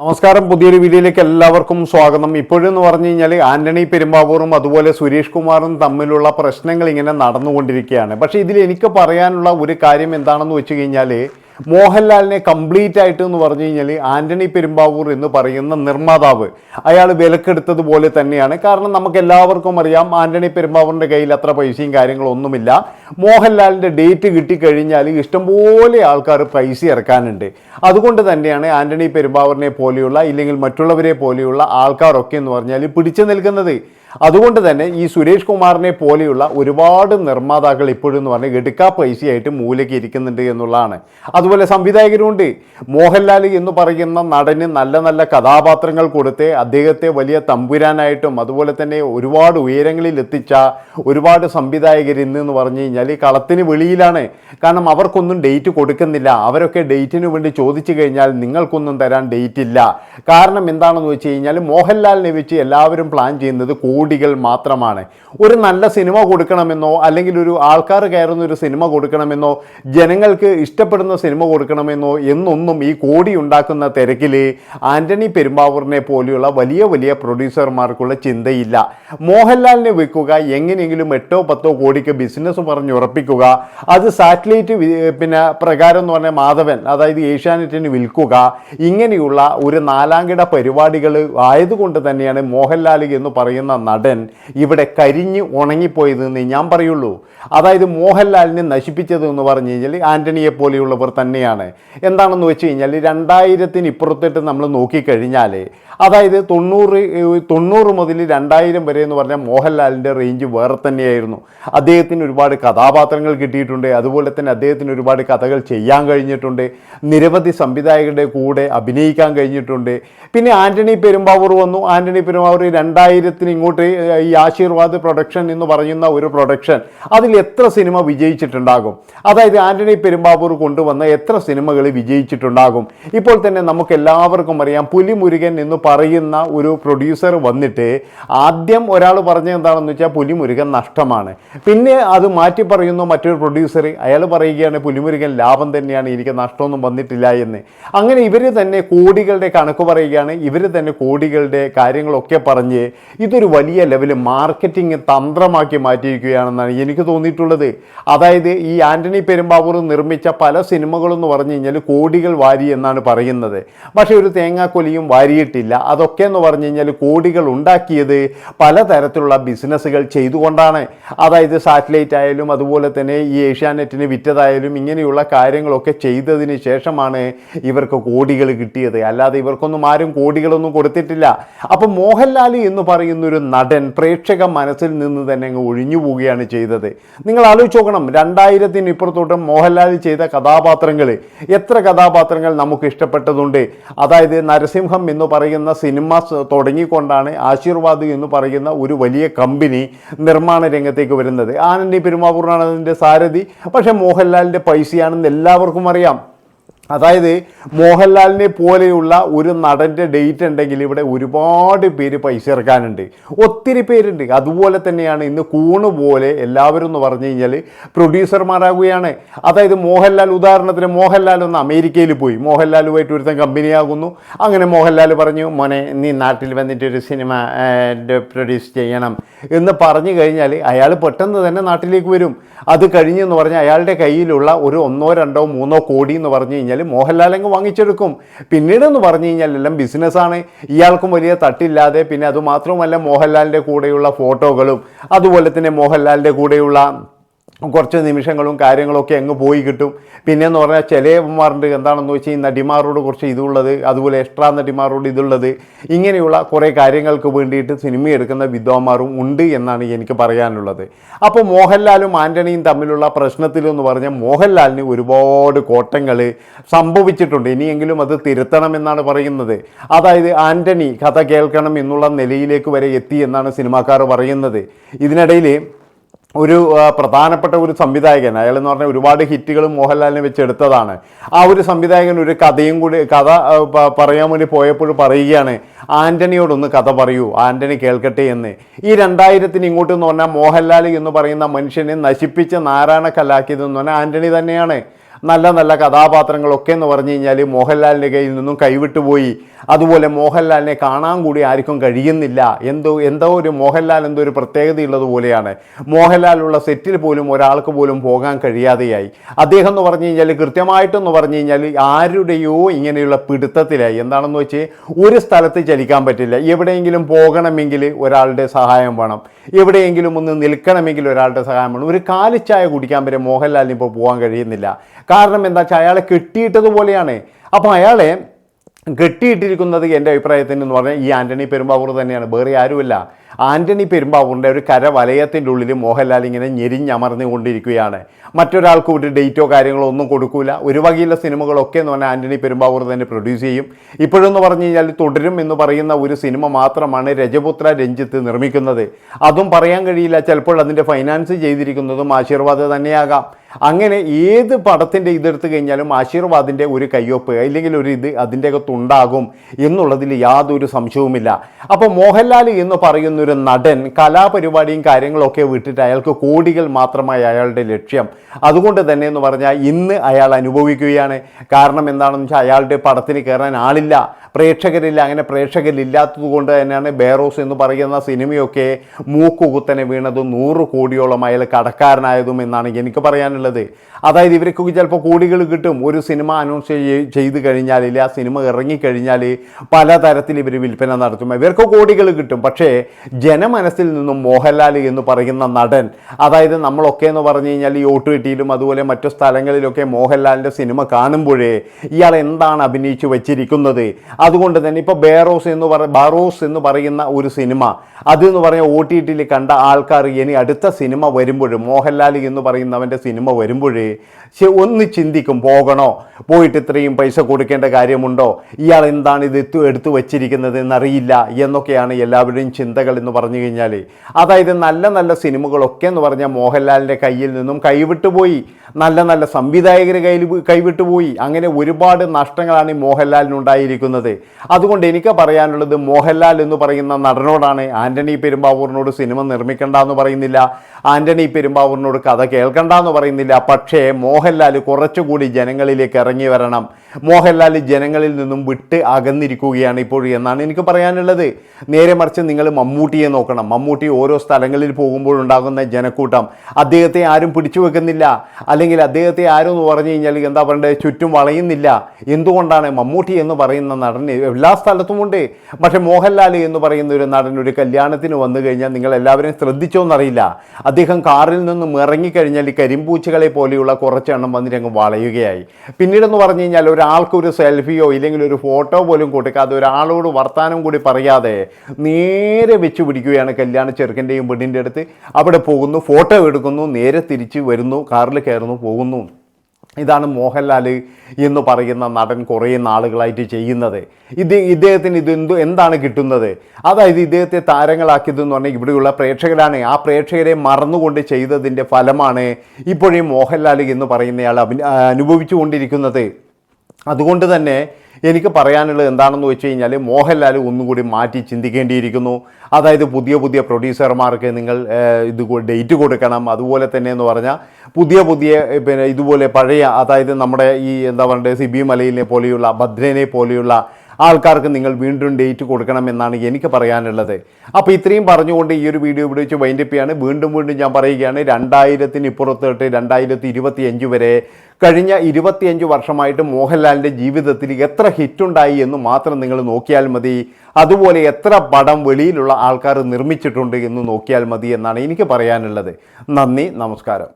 നമസ്കാരം. പുതിയൊരു വീഡിയോയിലേക്ക് എല്ലാവർക്കും സ്വാഗതം. ഇപ്പോഴെന്ന് പറഞ്ഞു കഴിഞ്ഞാൽ ആന്റണി പെരുമ്പാവൂറും അതുപോലെ സുരേഷ് കുമാറും തമ്മിലുള്ള പ്രശ്നങ്ങൾ ഇങ്ങനെ നടന്നുകൊണ്ടിരിക്കുകയാണ്. പക്ഷേ ഇതിൽ എനിക്ക് പറയാനുള്ള ഒരു കാര്യം എന്താണെന്ന് വെച്ച് കഴിഞ്ഞാൽ മോഹൻലാലിനെ കംപ്ലീറ്റ് ആയിട്ട് എന്ന് പറഞ്ഞു കഴിഞ്ഞാൽ ആന്റണി പെരുമ്പാവൂർ എന്ന് പറയുന്ന നിർമ്മാതാവ് അയാൾ വിലക്കെടുത്തതുപോലെ തന്നെയാണ്. കാരണം നമുക്ക് എല്ലാവർക്കും അറിയാം ആന്റണി പെരുമ്പാവൂറിന്റെ കയ്യിൽ അത്ര പൈസയും കാര്യങ്ങളൊന്നുമില്ല. മോഹൻലാലിന്റെ ഡേറ്റ് കിട്ടിക്കഴിഞ്ഞാൽ ഇഷ്ടംപോലെ ആൾക്കാർ പൈസ ഇറക്കാനുണ്ട്. അതുകൊണ്ട് തന്നെയാണ് ആന്റണി പെരുമ്പാവൂരിനെ പോലെയുള്ള ഇല്ലെങ്കിൽ മറ്റുള്ളവരെ പോലെയുള്ള ആൾക്കാരൊക്കെ എന്ന് പറഞ്ഞാൽ പിടിച്ചു നിൽക്കുന്നത്. അതുകൊണ്ട് തന്നെ ഈ സുരേഷ് കുമാറിനെ പോലെയുള്ള ഒരുപാട് നിർമ്മാതാക്കൾ ഇപ്പോഴും എന്ന് പറഞ്ഞാൽ എടുക്കാ പൈസയായിട്ട് മൂലയ്ക്ക് ഇരിക്കുന്നുണ്ട് എന്നുള്ളതാണ്. അതുപോലെ സംവിധായകരുണ്ട്. മോഹൻലാൽ എന്ന് പറയുന്ന നടന് നല്ല നല്ല കഥാപാത്രങ്ങൾ കൊടുത്ത് അദ്ദേഹത്തെ വലിയ തമ്പുരാനായിട്ടും അതുപോലെ തന്നെ ഒരുപാട് ഉയരങ്ങളിൽ എത്തിച്ച ഒരുപാട് സംവിധായകർ ഇന്ന് എന്ന് പറഞ്ഞു കഴിഞ്ഞാൽ കളത്തിന് വെളിയിലാണ്. കാരണം അവർക്കൊന്നും ഡേറ്റ് കൊടുക്കുന്നില്ല. അവരൊക്കെ ഡേറ്റിന് വേണ്ടി ചോദിച്ചു കഴിഞ്ഞാൽ നിങ്ങൾക്കൊന്നും തരാൻ ഡേറ്റ് ഇല്ല. കാരണം എന്താണെന്ന് വെച്ച് കഴിഞ്ഞാൽ മോഹൻലാലിനെ വെച്ച് എല്ലാവരും പ്ലാൻ ചെയ്യുന്നത് കോടികൾ മാത്രമാണ്. ഒരു നല്ല സിനിമ കൊടുക്കണമെന്നോ അല്ലെങ്കിൽ ഒരു ആൾക്കാർ കയറുന്ന ഒരു സിനിമ കൊടുക്കണമെന്നോ ജനങ്ങൾക്ക് ഇഷ്ടപ്പെടുന്ന സിനിമ കൊടുക്കണമെന്നോ എന്നൊന്നും ഈ കോടി ഉണ്ടാക്കുന്ന തിരക്കിൽ ആന്റണി പെരുമ്പാവൂറിനെ പോലെയുള്ള വലിയ വലിയ പ്രൊഡ്യൂസർമാർക്കുള്ള ചിന്തയില്ല. മോഹൻലാലിനെ വെക്കുക എങ്ങനെയെങ്കിലും എട്ടോ പത്തോ കോടിക്ക് ബിസിനസ് പറഞ്ഞ് ഉറപ്പിക്കുക അത് സാറ്റലൈറ്റ് പിന്നെ പ്രകാരം എന്ന് പറഞ്ഞാൽ മാധവൻ അതായത് ഏഷ്യാനെറ്റിന് വിൽക്കുക ഇങ്ങനെയുള്ള ഒരു നാലാംകിട പരിപാടികൾ ആയതുകൊണ്ട് തന്നെയാണ് മോഹൻലാൽ എന്ന് പറയുന്ന നടൻ ഇവിടെ കരിഞ്ഞ് ഉണങ്ങിപ്പോയതെന്ന് ഞാൻ പറയുള്ളൂ. അതായത് മോഹൻലാലിനെ നശിപ്പിച്ചത് എന്ന് പറഞ്ഞു കഴിഞ്ഞാൽ ആന്റണിയെ പോലെയുള്ളവർ തന്നെയാണ്. എന്താണെന്ന് വെച്ച് കഴിഞ്ഞാൽ രണ്ടായിരത്തിന് ഇപ്പുറത്തിട്ട് നമ്മൾ നോക്കിക്കഴിഞ്ഞാൽ അതായത് തൊണ്ണൂറ് തൊണ്ണൂറ് മുതൽ രണ്ടായിരം വരെ എന്ന് പറഞ്ഞാൽ മോഹൻലാലിന്റെ റേഞ്ച് വേറെ തന്നെയായിരുന്നു. അദ്ദേഹത്തിന് ഒരുപാട് കഥാപാത്രങ്ങൾ കിട്ടിയിട്ടുണ്ട്. അതുപോലെ തന്നെ അദ്ദേഹത്തിന് ഒരുപാട് കഥകൾ ചെയ്യാൻ കഴിഞ്ഞിട്ടുണ്ട്. നിരവധി സംവിധായകരുടെ കൂടെ അഭിനയിക്കാൻ കഴിഞ്ഞിട്ടുണ്ട്. പിന്നെ ആന്റണി പെരുമ്പാവൂർ വന്നു. ആന്റണി പെരുമ്പാവൂർ രണ്ടായിരത്തിന് ഇങ്ങോട്ട് ഏഹ് ഈ ആശീർവാദ് പ്രൊഡക്ഷൻ എന്ന് പറയുന്ന ഒരു പ്രൊഡക്ഷൻ അതിൽ എത്ര സിനിമ വിജയിച്ചിട്ടുണ്ടാകും? അതായത് ആന്റണി പെരുമ്പാവൂർ കൊണ്ടുവന്ന എത്ര സിനിമകൾ വിജയിച്ചിട്ടുണ്ടാകും? ഇപ്പോൾ തന്നെ നമുക്ക് എല്ലാവർക്കും അറിയാം പുലിമുരുകൻ എന്ന് പറയുന്ന ഒരു പ്രൊഡ്യൂസർ വന്നിട്ട് ആദ്യം ഒരാൾ പറഞ്ഞത് എന്താണെന്ന് വെച്ചാൽ പുലിമുരുകൻ നഷ്ടമാണ്. പിന്നെ അത് മാറ്റി പറയുന്നു മറ്റൊരു പ്രൊഡ്യൂസർ അയാൾ പറയുകയാണ് പുലിമുരുകൻ ലാഭം തന്നെയാണ് എനിക്ക് നഷ്ടമൊന്നും വന്നിട്ടില്ല എന്ന്. അങ്ങനെ ഇവർ തന്നെ കോടികളുടെ കണക്ക് പറയുകയാണ് ഇവർ തന്നെ കോടികളുടെ കാര്യങ്ങളൊക്കെ പറഞ്ഞ് ഇതൊരു വലിയ ലെവൽ മാർക്കറ്റിംഗ് തന്ത്രമാക്കി മാറ്റിയിരിക്കുകയാണെന്നാണ് എനിക്ക് തോന്നിയിട്ടുള്ളത്. അതായത് ഈ ആന്റണി പെരുമ്പാവൂർ നിർമ്മിച്ച പല സിനിമകളെന്ന് പറഞ്ഞു കഴിഞ്ഞാൽ കോടികൾ വാരി എന്നാണ് പറയുന്നത്. പക്ഷേ ഒരു തേങ്ങാക്കൊലിയും വാരിയിട്ടില്ല. അതൊക്കെ എന്ന് പറഞ്ഞു കഴിഞ്ഞാൽ കോടികൾ ഉണ്ടാക്കിയത് പലതരത്തിലുള്ള ബിസിനസ്സുകൾ ചെയ്തുകൊണ്ടാണ്. അതായത് സാറ്റലൈറ്റ് ആയാലും അതുപോലെ തന്നെ ഈ ഏഷ്യാനെറ്റിന് വിറ്റതായാലും ഇങ്ങനെയുള്ള കാര്യങ്ങളൊക്കെ ചെയ്തതിന് ശേഷമാണ് ഇവർക്ക് കോടികൾ കിട്ടിയത്. അല്ലാതെ ഇവർക്കൊന്നും ആരും കോടികളൊന്നും കൊടുത്തിട്ടില്ല. അപ്പം മോഹൻലാൽ എന്ന് പറയുന്ന ഒരു നടൻ പ്രേക്ഷക മനസ്സിൽ നിന്ന് തന്നെ അങ്ങ് ഒഴിഞ്ഞു പോവുകയാണ് ചെയ്തത്. നിങ്ങൾ ആലോചിച്ച് നോക്കണം രണ്ടായിരത്തിന് ഇപ്പുറത്തോട്ട് മോഹൻലാൽ ചെയ്ത കഥാപാത്രങ്ങൾ എത്ര കഥാപാത്രങ്ങൾ നമുക്ക് ഇഷ്ടപ്പെട്ടതുണ്ട്. അതായത് നരസിംഹം എന്ന് പറയുന്ന സിനിമ തുടങ്ങിക്കൊണ്ടാണ് ആശീർവാദ് എന്ന് പറയുന്ന ഒരു വലിയ കമ്പനി നിർമ്മാണ രംഗത്തേക്ക് വരുന്നത്. ആനന്ദി പെരുമാവൂറാണ് അതിന്റെ സാരഥി. പക്ഷേ മോഹൻലാലിന്റെ പൈസയാണെന്ന് എല്ലാവർക്കും അറിയാം. അതായത് മോഹൻലാലിനെ പോലെയുള്ള ഒരു നടന്റെ ഡേറ്റ് ഉണ്ടെങ്കിൽ ഇവിടെ ഒരുപാട് പേര് പൈസ ഇറക്കാനുണ്ട്. ഒത്തിരി പേരുണ്ട്. അതുപോലെ തന്നെയാണ് ഇന്ന് കൂണ് പോലെ എല്ലാവരും എന്ന് പറഞ്ഞു കഴിഞ്ഞാൽ പ്രൊഡ്യൂസർമാരാകുകയാണ് അതായത് മോഹൻലാൽ ഉദാഹരണത്തിന് മോഹൻലാൽ ഒന്ന് അമേരിക്കയിൽ പോയി. മോഹൻലാലുമായിട്ട് ഒരുത്തൻ കമ്പനിയാകുന്നു അങ്ങനെ മോഹൻലാൽ പറഞ്ഞു മോനെ നീ നാട്ടിൽ വന്നിട്ട് ഒരു സിനിമ പ്രൊഡ്യൂസ് ചെയ്യണം. എന്ന് പറഞ്ഞു കഴിഞ്ഞാൽ അയാൾ പെട്ടെന്ന് തന്നെ നാട്ടിലേക്ക് വരും. അത് കഴിഞ്ഞെന്ന് പറഞ്ഞാൽ അയാളുടെ കയ്യിലുള്ള ഒരു ഒന്നോ രണ്ടോ മൂന്നോ കോടി എന്ന് പറഞ്ഞു കഴിഞ്ഞാൽ മോഹൻലാൽ അങ്ങ് വാങ്ങിച്ചെടുക്കും. പിന്നീട് എന്ന് പറഞ്ഞു കഴിഞ്ഞാൽ എല്ലാം ബിസിനസ്സാണ് ഇയാൾക്കും വലിയ തട്ടില്ലാതെ പിന്നെ അതുമാത്രവുമല്ല മോഹൻലാലിന്റെ കൂടെയുള്ള ഫോട്ടോകളും അതുപോലെ തന്നെ മോഹൻലാലിന്റെ കൂടെയുള്ള കുറച്ച് നിമിഷങ്ങളും കാര്യങ്ങളൊക്കെ അങ്ങ് പോയി കിട്ടും. പിന്നെയെന്ന് പറഞ്ഞാൽ ചിലവന്മാരുണ്ട് എന്താണെന്ന് വെച്ചാൽ ഈ നടിമാരോട് കുറച്ച് ഇതുള്ളത് അതുപോലെ എക്സ്ട്രാ നടിമാരോട് ഇതുള്ളത് ഇങ്ങനെയുള്ള കുറേ കാര്യങ്ങൾക്ക് വേണ്ടിയിട്ട് സിനിമ എടുക്കുന്ന വിദ്വാന്മാരും ഉണ്ട് എന്നാണ് എനിക്ക് പറയാനുള്ളത്. അപ്പോൾ മോഹൻലാലും ആന്റണിയും തമ്മിലുള്ള പ്രശ്നത്തിലെന്ന് പറഞ്ഞാൽ മോഹൻലാലിന് ഒരുപാട് കോട്ടങ്ങൾ സംഭവിച്ചിട്ടുണ്ട്. ഇനിയെങ്കിലും അത് തിരുത്തണമെന്നാണ് പറയുന്നത്. അതായത് ആന്റണി കഥ കേൾക്കണം എന്നുള്ള നിലയിലേക്ക് വരെ എത്തി എന്നാണ് സിനിമാക്കാർ പറയുന്നത്. ഇതിനിടയിൽ ഒരു പ്രധാനപ്പെട്ട ഒരു സംവിധായകൻ അയാൾ എന്ന് പറഞ്ഞാൽ ഒരുപാട് ഹിറ്റുകൾ മോഹൻലാലിനെ വെച്ച് എടുത്തതാണ്. ആ ഒരു സംവിധായകൻ ഒരു കഥയും കൂടി കഥ പറയാൻ വേണ്ടി പോയപ്പോൾ പറയുകയാണ് ആന്റണിയോടൊന്ന് കഥ പറയൂ ആന്റണി കേൾക്കട്ടെ എന്ന്. ഈ രണ്ടായിരത്തിന് ഇങ്ങോട്ട് എന്ന് പറഞ്ഞാൽ മോഹൻലാൽ എന്ന് പറയുന്ന മനുഷ്യനെ നശിപ്പിച്ച് നാരായണ കലാക്കിയതെന്ന് പറഞ്ഞാൽ ആന്റണി തന്നെയാണ്. നല്ല നല്ല കഥാപാത്രങ്ങളൊക്കെ എന്ന് പറഞ്ഞു കഴിഞ്ഞാൽ മോഹൻലാലിന്റെ കയ്യിൽ നിന്നും കൈവിട്ടു പോയി അതുപോലെ മോഹൻലാലിനെ കാണാൻ കൂടി ആർക്കും കഴിയുന്നില്ല. എന്തോ എന്തോ ഒരു മോഹൻലാൽ എന്തോ ഒരു പ്രത്യേകതയുള്ളതുപോലെയാണ് മോഹൻലാലുള്ള സെറ്റിൽ പോലും ഒരാൾക്ക് പോലും പോകാൻ കഴിയാതെയായി. അദ്ദേഹം എന്ന് പറഞ്ഞു കഴിഞ്ഞാൽ കൃത്യമായിട്ടെന്ന് പറഞ്ഞു കഴിഞ്ഞാൽ ആരുടെയോ ഇങ്ങനെയുള്ള പിടുത്തത്തിലായി. എന്താണെന്ന് വെച്ച് ഒരു സ്ഥലത്ത് ചലിക്കാൻ പറ്റില്ല. എവിടെയെങ്കിലും പോകണമെങ്കിൽ ഒരാളുടെ സഹായം വേണം. എവിടെയെങ്കിലും ഒന്ന് നിൽക്കണമെങ്കിൽ ഒരാളുടെ സഹായം വേണം. ഒരു കാലിച്ചായ കുടിക്കാൻ വരെ മോഹൻലാലിന് ഇപ്പോൾ പോകാൻ കഴിയുന്നില്ല. കാരണം എന്താ വെച്ചാൽ അയാളെ കെട്ടിയിട്ടതുപോലെയാണ് അപ്പോൾ അയാളെ കെട്ടിയിട്ടിരിക്കുന്നത് എന്റെ അഭിപ്രായത്തിൽ എന്ന് പറഞ്ഞാൽ ഈ ആന്റണി പെരുമ്പാവൂർ തന്നെയാണ്. വേറെ ആരുമില്ല. ആന്റണി പെരുമ്പാവൂറിന്റെ ഒരു കര വലയത്തിന്റെ ഉള്ളിൽ മോഹൻലാൽ ഇങ്ങനെ ഞെരിഞ്ഞമർന്നുകൊണ്ടിരിക്കുകയാണ്. മറ്റൊരാൾക്ക് ഒരു ഡേറ്റോ കാര്യങ്ങളോ ഒന്നും കൊടുക്കൂല. ഒരു വകയിലെ സിനിമകളൊക്കെ എന്ന് പറഞ്ഞാൽ ആന്റണി പെരുമ്പാവൂർ തന്നെ പ്രൊഡ്യൂസ് ചെയ്യും. ഇപ്പോഴെന്ന് പറഞ്ഞു കഴിഞ്ഞാൽ തുടരും എന്ന് പറയുന്ന ഒരു സിനിമ മാത്രമാണ് രജപുത്ര രഞ്ജിത്ത് നിർമ്മിക്കുന്നത്. അതും പറയാൻ കഴിയില്ല. ചിലപ്പോൾ അതിന്റെ ഫൈനാൻസ് ചെയ്തിരിക്കുന്നതും ആശീർവാദ് തന്നെയാകാം. അങ്ങനെ ഏത് പടത്തിന്റെ ഇതെടുത്തു കഴിഞ്ഞാലും ആശീർവാദിന്റെ ഒരു കയ്യൊപ്പ് അല്ലെങ്കിൽ ഒരു ഇത് അതിന്റെ അകത്തുണ്ടാകും എന്നുള്ളതിൽ യാതൊരു സംശയവുമില്ല. അപ്പോൾ മോഹൻലാൽ എന്ന് പറയുന്ന ഒരു നടൻ കലാപരിപാടിയും കാര്യങ്ങളൊക്കെ വിട്ടിട്ട് അയാൾക്ക് കോടികൾ മാത്രമായി അയാളുടെ ലക്ഷ്യം. അതുകൊണ്ട് തന്നെ എന്ന് പറഞ്ഞാൽ ഇന്ന് അയാൾ അനുഭവിക്കുകയാണ്. കാരണം എന്താണെന്ന് വെച്ചാൽ അയാളുടെ പടത്തിന് കയറാൻ ആളില്ല. പ്രേക്ഷകരില്ല. അങ്ങനെ പ്രേക്ഷകരില്ലാത്തത് കൊണ്ട് തന്നെയാണ് ബേറോസ് എന്ന് പറയുന്ന സിനിമയൊക്കെ മൂക്കുകുത്തനെ വീണതും നൂറ് കോടിയോളം അയാൾ കടക്കാരനായതും എന്നാണ് എനിക്ക് പറയാനുള്ളത്. അതായത് ഇവർക്കൊക്കെ ചിലപ്പോൾ കോടികൾ കിട്ടും. ഒരു സിനിമ അനൗൺസ് ചെയ്- ചെയ്ത് കഴിഞ്ഞാൽ ഇല്ല ആ സിനിമ ഇറങ്ങിക്കഴിഞ്ഞാൽ പലതരത്തിൽ ഇവർ വിൽപ്പന നടത്തും. ഇവർക്ക് കോടികൾ കിട്ടും. പക്ഷേ ജനമനസ്സിൽ നിന്നും മോഹൻലാൽ എന്ന് പറയുന്ന നടൻ അതായത് നമ്മളൊക്കെ എന്ന് പറഞ്ഞു കഴിഞ്ഞാൽ ഈ ഓട്ടുകെട്ടിയിലും അതുപോലെ മറ്റു സ്ഥലങ്ങളിലൊക്കെ മോഹൻലാലിന്റെ സിനിമ കാണുമ്പോഴേ ഇയാൾ എന്താണ് അഭിനയിച്ചു വച്ചിരിക്കുന്നത്? അതുകൊണ്ട് തന്നെ ഇപ്പോൾ ബേറോസ് എന്ന് പറ ബാറോസ് എന്ന് പറയുന്ന ഒരു സിനിമ അതെന്ന് പറഞ്ഞാൽ ഒ ടി ടിയിൽ കണ്ട ആൾക്കാർ ഇനി അടുത്ത സിനിമ വരുമ്പോഴും മോഹൻലാൽ എന്ന് പറയുന്നവന്റെ സിനിമ വരുമ്പോഴേ ഒന്ന് ചിന്തിക്കും പോകണോ? പോയിട്ട് ഇത്രയും പൈസ കൊടുക്കേണ്ട കാര്യമുണ്ടോ? ഇയാൾ എന്താണ് ഇത് എടുത്തു വച്ചിരിക്കുന്നത് എന്നറിയില്ല എന്നൊക്കെയാണ് എല്ലാവരുടെയും ചിന്തകൾ എന്ന് പറഞ്ഞു കഴിഞ്ഞാൽ അതായത് നല്ല നല്ല സിനിമകളൊക്കെ എന്ന് പറഞ്ഞാൽ മോഹൻലാലിന്റെ കയ്യിൽ നിന്നും കൈവിട്ടുപോയി. നല്ല നല്ല സംവിധായകർ കയ്യിൽ കൈവിട്ടുപോയി അങ്ങനെ ഒരുപാട് നഷ്ടങ്ങളാണ് ഈ മോഹൻലാലിനുണ്ടായിരിക്കുന്നത്. അതുകൊണ്ട് എനിക്ക് പറയാനുള്ളത് മോഹൻലാൽ എന്ന് പറയുന്ന നടനോടാണ് ആന്റണി പെരുമ്പാവൂറിനോട് സിനിമ നിർമ്മിക്കണ്ട എന്ന് പറയുന്നില്ല. ആന്റണി പെരുമ്പാവൂറിനോട് കഥ കേൾക്കണ്ട എന്ന് പറയുന്നില്ല. പക്ഷേ മോഹൻലാൽ കുറച്ചുകൂടി ജനങ്ങളിലേക്ക് ഇറങ്ങി വരണം. മോഹൻലാൽ ജനങ്ങളിൽ നിന്നും വിട്ട് അകന്നിരിക്കുകയാണ് ഇപ്പോൾ എന്നാണ് എനിക്ക് പറയാനുള്ളത്. നേരെ മറിച്ച് നിങ്ങൾ മമ്മൂട്ടിയെ നോക്കണം. മമ്മൂട്ടി ഓരോ സ്ഥലങ്ങളിൽ പോകുമ്പോഴുണ്ടാകുന്ന ജനക്കൂട്ടം. അദ്ദേഹത്തെ ആരും പിടിച്ചു വെക്കുന്നില്ല. അല്ലെങ്കിൽ അദ്ദേഹത്തെ ആരും എന്ന് പറഞ്ഞു കഴിഞ്ഞാൽ എന്താ പറയേണ്ടത് ചുറ്റും വളയുന്നില്ല. എന്തുകൊണ്ടാണ് മമ്മൂട്ടി എന്ന് പറയുന്ന നടൻ എല്ലാ സ്ഥലത്തുമുണ്ട് പക്ഷേ മോഹൻലാൽ എന്ന് പറയുന്ന ഒരു നടൻ ഒരു കല്യാണത്തിന് വന്നു കഴിഞ്ഞാൽ നിങ്ങൾ എല്ലാവരും ശ്രദ്ധിച്ചോന്നറിയില്ല അദ്ദേഹം കാറിൽ നിന്നും ഇറങ്ങിക്കഴിഞ്ഞാൽ ഈ കരിമ്പൂച്ചകളെ പോലെയുള്ള കുറച്ചെണ്ണം വന്നിട്ട് അങ്ങ് വളയുകയായി. പിന്നീടെന്ന് പറഞ്ഞു കഴിഞ്ഞാൽ ഒരാൾക്ക് ഒരു സെൽഫിയോ ഇല്ലെങ്കിൽ ഒരു ഫോട്ടോ പോലും കൊടുക്കാതെ ഒരാളോട് വർത്തമാനം കൂടി പറയാതെ നേരെ വെച്ച് പിടിക്കുകയാണ് കല്യാണ ചെറുക്കന്റെയും പെണ്ണിന്റെ അടുത്ത്. അവിടെ പോകുന്നു ഫോട്ടോ എടുക്കുന്നു നേരെ തിരിച്ച് വരുന്നു കാറിൽ കയറുന്നു പോകുന്നു. ഇതാണ് മോഹൻലാൽ എന്ന് പറയുന്ന നടൻ കുറേ നാളുകളായിട്ട് ചെയ്യുന്നത്. ഇത് ഇദ്ദേഹത്തിന് ഇത് എന്ത് എന്താണ് കിട്ടുന്നത്? അതായത് ഇദ്ദേഹത്തെ താരങ്ങളാക്കിയതെന്ന് പറഞ്ഞാൽ ഇവിടെയുള്ള പ്രേക്ഷകരാണ്. ആ പ്രേക്ഷകരെ മറന്നുകൊണ്ട് ചെയ്തതിന്റെ ഫലമാണ് ഇപ്പോഴേ മോഹൻലാൽ എന്ന് പറയുന്നയാൾ അഭി അനുഭവിച്ചുകൊണ്ടിരിക്കുന്നത് അതുകൊണ്ട് തന്നെ എനിക്ക് പറയാനുള്ളത് എന്താണെന്ന് വെച്ച് കഴിഞ്ഞാൽ മോഹൻലാൽ ഒന്നുകൂടി മാറ്റി ചിന്തിക്കേണ്ടിയിരിക്കുന്നു. അതായത് പുതിയ പുതിയ പ്രൊഡ്യൂസർമാർക്ക് നിങ്ങൾ ഇത് ഡേറ്റ് കൊടുക്കണം. അതുപോലെ തന്നെ എന്ന് പറഞ്ഞാൽ പുതിയ പുതിയ പിന്നെ ഇതുപോലെ പഴയ അതായത് നമ്മുടെ ഈ എന്താ പറയുക സിബി മലയിലെ പോലെയുള്ള ഭദ്രനെ പോലെയുള്ള ആൾക്കാർക്ക് നിങ്ങൾ വീണ്ടും ഡേറ്റ് കൊടുക്കണമെന്നാണ് എനിക്ക് പറയാനുള്ളത്. അപ്പോൾ ഇത്രയും പറഞ്ഞുകൊണ്ട് ഈ ഒരു വീഡിയോ ഇവിടെ വെച്ച് വൈൻഡപ്പ് ചെയ്യാണ്. വീണ്ടും വീണ്ടും ഞാൻ പറയുകയാണ് രണ്ടായിരത്തിന് ഇപ്പുറത്തോട്ട് രണ്ടായിരത്തി ഇരുപത്തി അഞ്ച് വരെ കഴിഞ്ഞ ഇരുപത്തിയഞ്ച് വർഷമായിട്ട് മോഹൻലാലിന്റെ ജീവിതത്തിൽ എത്ര ഹിറ്റുണ്ടായി എന്ന് മാത്രം നിങ്ങൾ നോക്കിയാൽ മതി. അതുപോലെ എത്ര പടം വെളിയിലുള്ള ആൾക്കാർ നിർമ്മിച്ചിട്ടുണ്ട് എന്ന് നോക്കിയാൽ മതി എന്നാണ് എനിക്ക് പറയാനുള്ളത്. നന്ദി നമസ്കാരം.